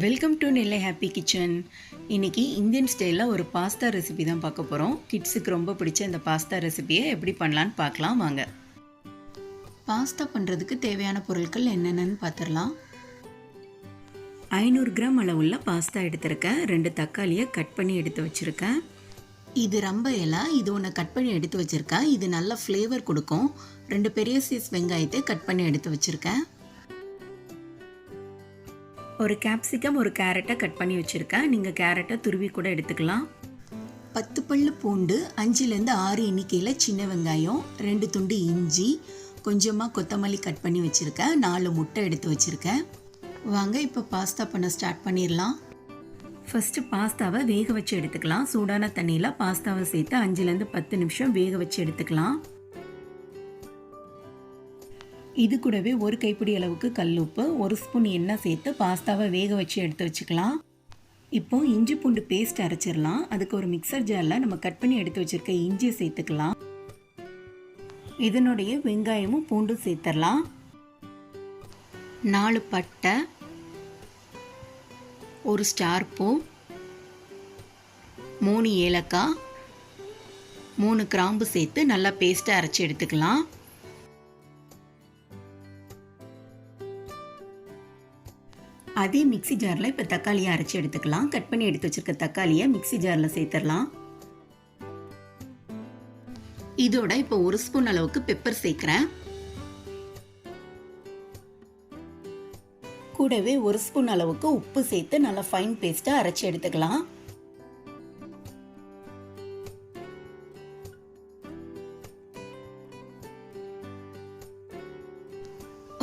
Welcome to Nellai happy kitchen இன்னைக்கு Indian ஸ்டைலில் ஒரு பாஸ்தா ரெசிபி தான் பார்க்க போகிறோம் கிட்ஸுக்கு ரொம்ப பிடிச்ச இந்த பாஸ்தா ரெசிபியை எப்படி பண்ணலான்னு பார்க்கலாம் வாங்க. பாஸ்தா பண்ணுறதுக்கு தேவையான பொருட்கள் என்னென்னு பார்த்துடலாம். ஐநூறு கிராம் அளவுள்ள பாஸ்தா எடுத்திருக்கேன். ரெண்டு தக்காளியை கட் பண்ணி எடுத்து வச்சுருக்கேன். இது ரொம்ப இலை. இது ஒன்று கட் பண்ணி எடுத்து வச்சுருக்கேன். இது நல்ல ஃப்ளேவர் கொடுக்கும். ரெண்டு பெரிய சைஸ் வெங்காயத்தை கட் பண்ணி எடுத்து வச்சுருக்கேன். ஒரு கேப்சிகம் ஒரு கேரட்டை கட் பண்ணி வச்சுருக்கேன். நீங்கள் கேரட்டை துருவி கூட எடுத்துக்கலாம். பத்து பல்லு பூண்டு அஞ்சுலேருந்து ஆறு எண்ணிக்கையில் சின்ன வெங்காயம் ரெண்டு துண்டு இஞ்சி கொஞ்சமாக கொத்தமல்லி கட் பண்ணி வச்சுருக்கேன். நாலு முட்டை எடுத்து வச்சுருக்கேன். வாங்க இப்போ பாஸ்தா பண்ண ஸ்டார்ட் பண்ணிடலாம். ஃபஸ்ட்டு பாஸ்தாவை வேக வச்சு எடுத்துக்கலாம். சூடான தண்ணியில் பாஸ்தாவை சேர்த்து அஞ்சுலேருந்து பத்து நிமிஷம் வேக வச்சு எடுத்துக்கலாம். இது கூடவே ஒரு கைப்பிடி அளவுக்கு கல் உப்பு ஒரு ஸ்பூன் எண்ணெய் சேர்த்து பாஸ்தாவை வேக வச்சு எடுத்து வச்சுக்கலாம். இப்போ இஞ்சி பூண்டு பேஸ்ட் அரைச்சிடலாம். அதுக்கு ஒரு மிக்சர் ஜாரில் நம்ம கட் பண்ணி எடுத்து வச்சுருக்க இஞ்சியை சேர்த்துக்கலாம். இதனுடைய வெங்காயமும் பூண்டும் சேர்த்துடலாம். நாலு பட்டை ஒரு ஸ்டார் பூ மூணு ஏலக்காய் மூணு கிராம்பு சேர்த்து நல்லா பேஸ்ட்டை அரைச்சி எடுத்துக்கலாம். அதே மிக்ஸி ஜாரில் இப்போ தக்காளியை அரைச்சி எடுத்துக்கலாம். கட் பண்ணி எடுத்து வச்சிருக்க தக்காளியை மிக்ஸி ஜாரில் சேர்த்துடலாம். இதோட இப்போ ஒரு ஸ்பூன் அளவுக்கு பெப்பர் சேர்க்குறேன். கூடவே ஒரு ஸ்பூன் அளவுக்கு உப்பு சேர்த்து நல்லா ஃபைன் பேஸ்ட்டாக அரைச்சி எடுத்துக்கலாம்.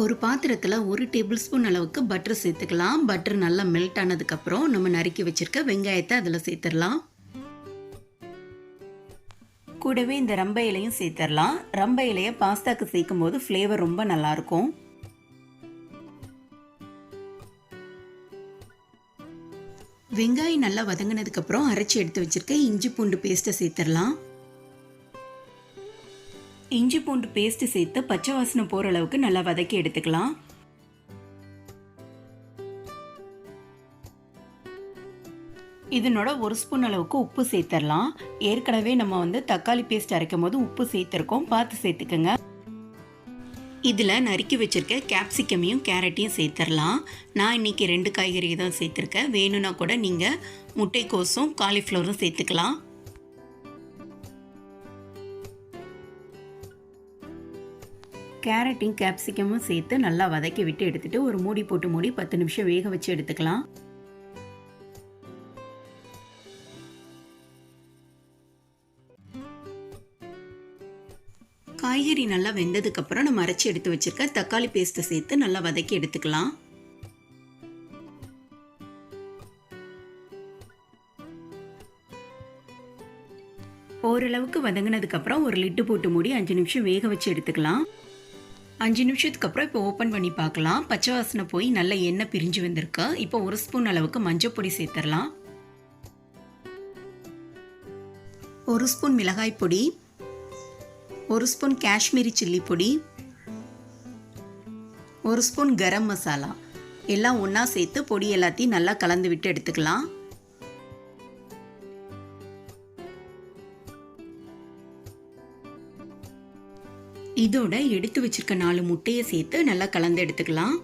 ஒரு பாத்திரத்தில் ஒரு டேபிள் ஸ்பூன் அளவுக்கு பட்டர் சேர்த்துக்கலாம். பட்டர் நல்லா மெல்ட் ஆனதுக்கப்புறம் நம்ம நறுக்கி வச்சுருக்க வெங்காயத்தை அதில் சேர்த்துடலாம். கூடவே இந்த ரம்ப இலையும் சேர்த்துடலாம். ரம்ப இலையை பாஸ்தாக்கு சேர்க்கும் போது ஃப்ளேவர் ரொம்ப நல்லாயிருக்கும். வெங்காயம் நல்லா வதங்கினதுக்கப்புறம் அரைச்சி எடுத்து வச்சிருக்க இஞ்சி பூண்டு பேஸ்ட்டை சேர்த்துடலாம். இஞ்சி பூண்டு பேஸ்ட் சேர்த்து பச்சை வாசனை போகிற அளவுக்கு நல்லா வதக்கி எடுத்துக்கலாம். இதனோட ஒரு ஸ்பூன் அளவுக்கு உப்பு சேர்த்துடலாம். ஏற்கனவே நம்ம வந்து தக்காளி பேஸ்ட் அரைக்கும் போது உப்பு சேர்த்துருக்கோம். பார்த்து சேர்த்துக்கோங்க. இதில் நறுக்கி வச்சுருக்க கேப்சிக்கமையும் கேரட்டையும் சேர்த்துடலாம். நான் இன்றைக்கி ரெண்டு காய்கறி தான் சேர்த்துருக்கேன். வேணும்னா கூட நீங்கள் முட்டைக்கோஸும் காலிஃப்ளவரும் சேர்த்துக்கலாம். கேரட்டையும் கேப்சிகமும் சேர்த்து நல்லா வதக்கி விட்டு எடுத்துட்டு ஒரு மூடி போட்டு மூடி பத்து நிமிஷம் வேக வச்சு எடுத்துக்கலாம். காய்கறி நல்லா வெந்ததுக்கப்புறம் நம்ம அரைச்சி எடுத்து வச்சிருக்க தக்காளி பேஸ்ட்டை சேர்த்து நல்லா வதக்கி எடுத்துக்கலாம். ஓரளவுக்கு வதங்கினதுக்கப்புறம் ஒரு லிட்டு போட்டு மூடி அஞ்சு நிமிஷம் வேக வச்சு எடுத்துக்கலாம். அஞ்சு நிமிஷத்துக்கு அப்புறம் இப்போ ஓப்பன் பண்ணி பார்க்கலாம். பச்சை வாசனை போய் நல்ல எண்ணெய் பிரிஞ்சு வந்திருக்கு. இப்போ ஒரு ஸ்பூன் அளவுக்கு மஞ்சள் பொடி சேர்த்துடலாம். ஒரு ஸ்பூன் மிளகாய் பொடி. ஒரு ஸ்பூன் காஷ்மீரி சில்லி பொடி. ஒரு ஸ்பூன் கரம் மசாலா. எல்லாம் ஒன்றா சேர்த்து பொடி எல்லாத்தையும் நல்லா கலந்து விட்டு எடுத்துக்கலாம். இதோட எடுத்து வச்சிருக்க நாலு முட்டையை சேர்த்து நல்லா கலந்து எடுத்துக்கலாம்.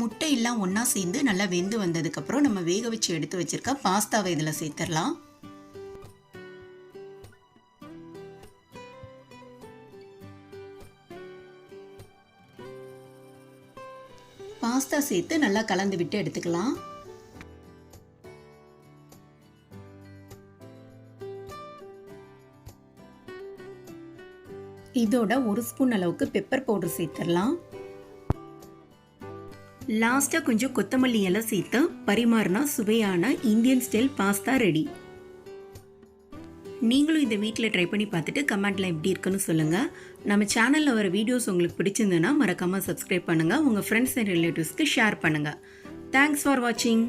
முட்டை எல்லாம் ஒன்றா சேர்ந்து நல்லா வெந்து வந்ததுக்கப்புறம் நம்ம வேக வச்சு எடுத்து வச்சிருக்க பாஸ்தாவை இதில் சேர்த்துடலாம். பாஸ்தா சேர்த்து நல்லா கலந்து விட்டு எடுத்துக்கலாம். இதோட ஒரு ஸ்பூன் அளவுக்கு பெப்பர் பவுடர் சேர்த்துடலாம். லாஸ்ட்டாக கொஞ்சம் கொத்தமல்லி இலை சேர்த்து பரிமாறினா சுவையான இந்தியன் ஸ்டைல் பாஸ்தா ரெடி. நீங்களும் இந்த வீட்டில் ட்ரை பண்ணி பார்த்துட்டு கமெண்ட்டில் எப்படி இருக்குன்னு சொல்லுங்கள் நம்ம சேனலில் வர வீடியோஸ் உங்களுக்கு பிடிச்சிருந்ததுன்னா மறக்காமல் சப்ஸ்கிரைப் பண்ணுங்கள் உங்கள் ஃப்ரெண்ட்ஸ் அண்ட் ரிலேட்டிவ்ஸ்க்கு ஷேர் பண்ணுங்கள் தேங்க்ஸ் ஃபார் வாட்சிங்